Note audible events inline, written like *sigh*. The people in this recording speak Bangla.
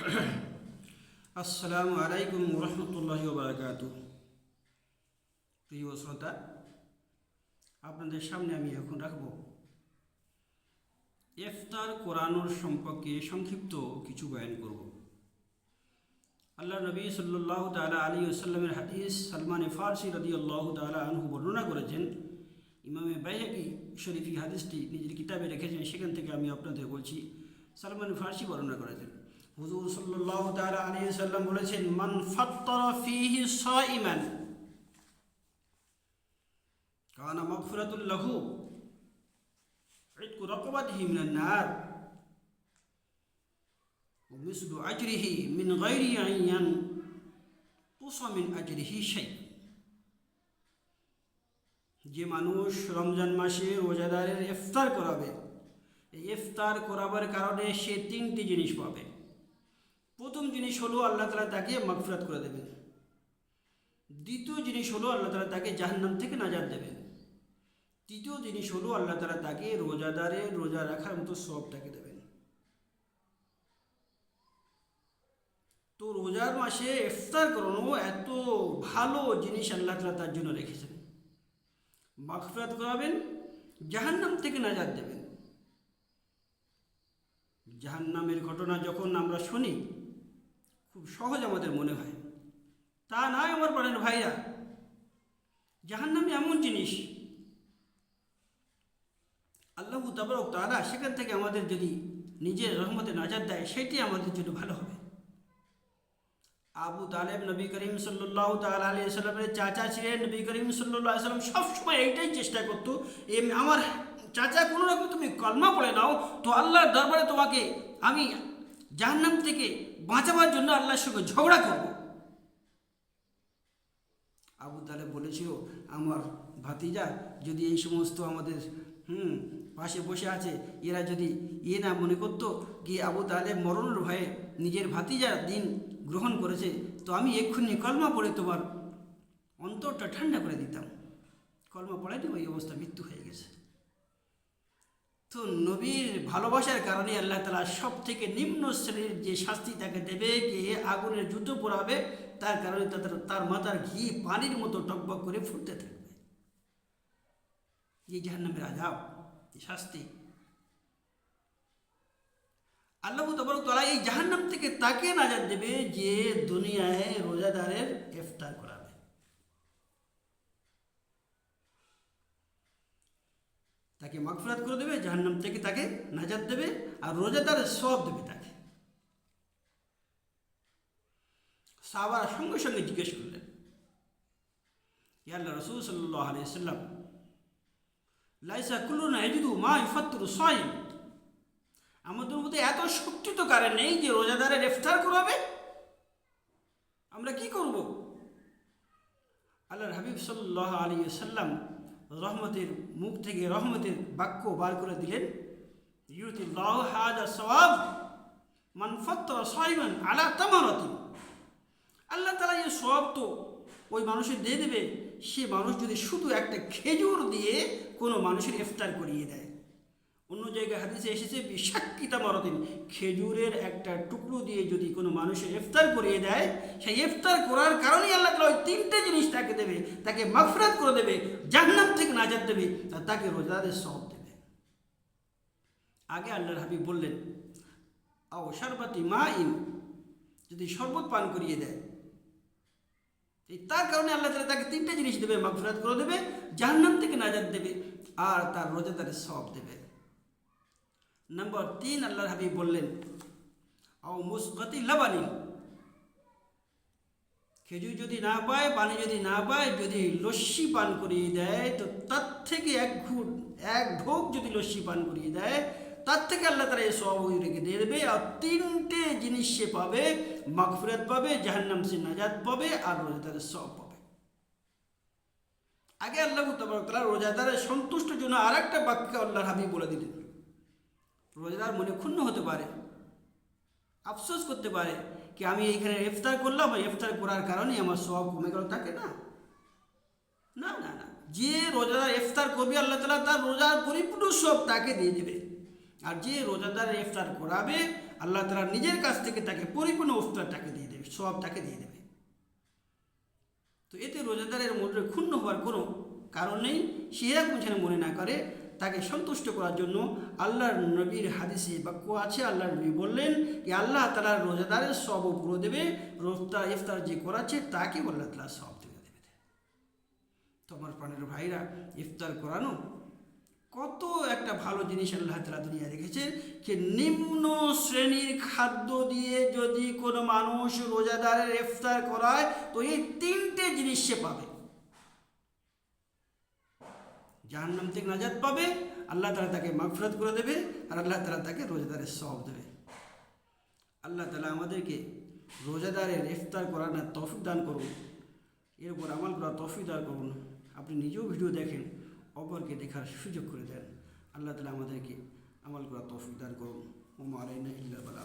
*clears throat* আসসালামু আলাইকুম রহমতুল্লাহ বারাকাতু প্রিয় শ্রোতা, আপনাদের সামনে আমি এখন রাখব ইফতার কোরআনুর সম্পর্কে সংক্ষিপ্ত কিছু বয়ান করব। আল্লাহ নবী সাল্লাহ তালা আলী আসাল্লামের হাদিস সালমান ফারসি রদি আল্লাহ তালা আনহু বর্ণনা করেছেন। ইমামে বাইহাকি শরীফি হাদিসটি নিজের কিতাবে রেখেছেন, সেখান থেকে আমি আপনাদের বলছি, সালমান ফারসি বর্ণনা করেছেন। হুজুর সাল্লাহ তালা আলী সাল্লাম বলেছেন মান ফাত্তর ফিহি সাইমান কানা মগফিরাতুল লাহু ইতকু রাকাবাতিহি মিনান নার ومثل أجره من غير أن ينقص من أجره شيء যে মানুষ রমজান মাসে রোজাদারের ইফতার করাবে এই ইফতার করাবার কারণে সে তিনটি জিনিস পাবে প্রথম জিনিস হলো আল্লাহ তালা তাকে মাগফিরাত করে দেবেন। দ্বিতীয় জিনিস হলো আল্লাহ তালা তাকে জাহান্নাম থেকে নাজার দেবেন। তৃতীয় জিনিস হলো আল্লাহ তালা তাকে রোজাদারে রোজা রাখার মতো সবটাকে দেবেন। তো রোজার মাসে ইফতার করানো এত ভালো জিনিস আল্লাহ তালা তার জন্য রেখেছেন। মাগফিরাত করাবেন, জাহান্নাম থেকে নাজাদ দেবেন। জাহান্নামের ঘটনা যখন আমরা শুনি খুব সহজ আমাদের মনে হয়। তা নয় আমার প্রাণের ভাইরা। জাহান্নামে এমন জিনিস। আল্লাহ তাবরক তারা সেখান থেকে আমাদের যদি নিজের রহমতে নাজার দেয়, সেটি আমাদের জন্য ভালো হবে। আবু তালেব নবী করিম সাল্লাহ তাল আলী সাল্লামের চাচা ছিলেন। নবী করিম সাল্লাহ সাল্লাম সবসময় এইটাই চেষ্টা করতো আমার চাচা কোনো রকম তুমি কলমা পড়ে নাও, তো আল্লাহর দরবারে তোমাকে আমি জাহান্নাম থেকে বাঁচাবার জন্য আল্লাহর সঙ্গে ঝগড়া করব। আবু তালেব বলেছিল, আমার ভাতিজা যদি এই সমস্ত আমাদের, হুম, পাশে বসে আছে, এরা যদি ইয়ে না মনে করতো কি আবু তালেব মরণের ভয়ে নিজের ভাতিজা দিন গ্রহণ করেছে, তো আমি এক্ষুনি কলমা পড়ে তোমার অন্তরটা ঠান্ডা করে দিতাম। কলমা পড়াইনি ওই অবস্থা মৃত্যু হয়ে গেছে। তো নবীর ভালোবাসার কারণে আল্লাহ তালা সব থেকে নিম্ন শ্রেণির যে শাস্তি তাকে দেবে গিয়ে আগুনের জুতো পরাবে তার কারণে তার তার মাথার ঘি পানির মতো টকবক করে ফুটতে থাকবে। এই জাহান্নামের আজাব শাস্তি। আল্লাহ তবরক তালা এই জাহান্নাম থেকে তাকে নাজার দেবে যে দুনিয়ায় রোজাদারের ইফতার করাবে তাকে মাগফিরাত করে দেবে, জাহান্নাম থেকে তাকে নাজাত দেবে আর রোজাদারের সব দেবে তাকে। সাহাবারা সঙ্গে সঙ্গে জিজ্ঞেস করলেন ইয়াল্লাহ রসুল সাল্লাহ আলিয়া সাল্লাম লাইসা কুল্লুনা এজুদু মা ইফাত্তুর সাইম? আমাদের মধ্যে এত শক্তি তো কারণ নেই যে রোজাদারের ইফতার করাবে? আমরা কি করব? আল্লাহর হাবিব সাল্লাহ আলী সাল্লাম রহমতের মুখ থেকে রহমতের বাক্য বার করে দিলেন। ইউতিল্লাহ হাজা সওয়াব সয়মান আলা তামারতি। আল্লাহ তালা এই সব তো ওই মানুষের দিয়ে দেবে, সে মানুষ যদি শুধু একটা খেজুর দিয়ে কোনো মানুষের ইফতার করিয়ে দেয়। অন্য জায়গায় হাদিসে এসেছে, বিষাক্কিতা মরদিন খেজুরের একটা টুকরো দিয়ে যদি কোনো মানুষের ইফতার করিয়ে দেয়, সেই ইফতার করার কারণেই আল্লাহ তালা ওই তিনটে জিনিস তাকে দেবে। তাকে মাফরাত করে দেবে জাহ্নাম থেকে নাজাত দেবে, আর তাকে রোজাদের সব দেবে। আগে আল্লাহর হাবিব বললেন, আও সারবাতি মা ইন যদি শরবত পান করিয়ে দেয় তার কারণে আল্লাহ তালা তাকে তিনটে জিনিস দেবে মাফরাত করে দেবে, জাহান্নাম থেকে নাজাত দেবে, আর তার রোজাদারের সব দেবে। নম্বর তিন আল্লাহর হাবিব বললেন ও মুসকতি লাবানি খেজুর যদি না পায়, পানি যদি না পায়, যদি লস্যি পান করিয়ে দেয়, তো তার থেকে এক ঘুট, এক ঢোক যদি লস্যি পান করিয়ে দেয়, তার থেকে আল্লাহ তারা এই সব রেখে দেবে। আর তিনটে জিনিস সে পাবে, মাগফিরাত পাবে, জাহান্নাম সে নাজাদ পাবে, আর রোজাদারের সব পাবে। আগে আল্লাহ তালা রোজাদারের সন্তুষ্ট জন্য আর একটা বাক্য আল্লাহর হাবিব বলে দিলেন। রোজাদার মনে ক্ষুণ্ণ হতে পারে। আফসোস করতে পারে কি আমি এইখানে ইফতার করলাম ইফতার করার কারণে আমার সব কমে গেল থাকে না? না না না। যে রোজাদার ইফতার করবে, আল্লাহ তালা তার রোজার পরিপূর্ণ সব তাকে দিয়ে দেবে। আর যে রোজাদার ইফতার করাবে, আল্লাহ তালা নিজের কাছ থেকে তাকে পরিপূর্ণ ইফতার তাকে দিয়ে দেবে সব তাকে দিয়ে দেবে। তো এতে রোজাদারের মনে ক্ষুণ্ণ হওয়ার কোনো কারণ নেই, সে এরকম যেন মনে না করে তাকে সন্তুষ্ট করার জন্য আল্লাহর নবীর হাদিসে বাক্য আছে, আল্লাহর নবী বললেন যে, আল্লাহ তালার রোজাদারের সব পুরো দেবে রোজা ইফতার যে করাচ্ছে তাকে আল্লাহ তালা সব দেবে দেবে। তো আমার প্রাণের ভাইরা ইফতার করানো কত একটা ভালো জিনিস আল্লাহ তালা দুনিয়া রেখেছে যে, নিম্ন শ্রেণির খাদ্য দিয়ে যদি কোনো মানুষ রোজাদারের ইফতার করায়, তো এই তিনটে জিনিস সে পাবে। জাহান্নাম থেকে নাজাদ পাবে, আল্লাহ তালা তাকে মাগফরত করে দেবে, আর আল্লাহ তালা তাকে রোজাদারের সব দেবে। আল্লাহ তালা আমাদেরকে রোজাদারের ইফতার করানোর তৌফিক দান করুন, এর উপর আমল করার তৌফিক দান করুন। আপনি নিজেও ভিডিও দেখেন, অপরকে দেখার সুযোগ করে দেন। আল্লাহ তালা আমাদেরকে আমল করা তৌফিক দান করুন। ওমা আলাইনা ইল্লা বালা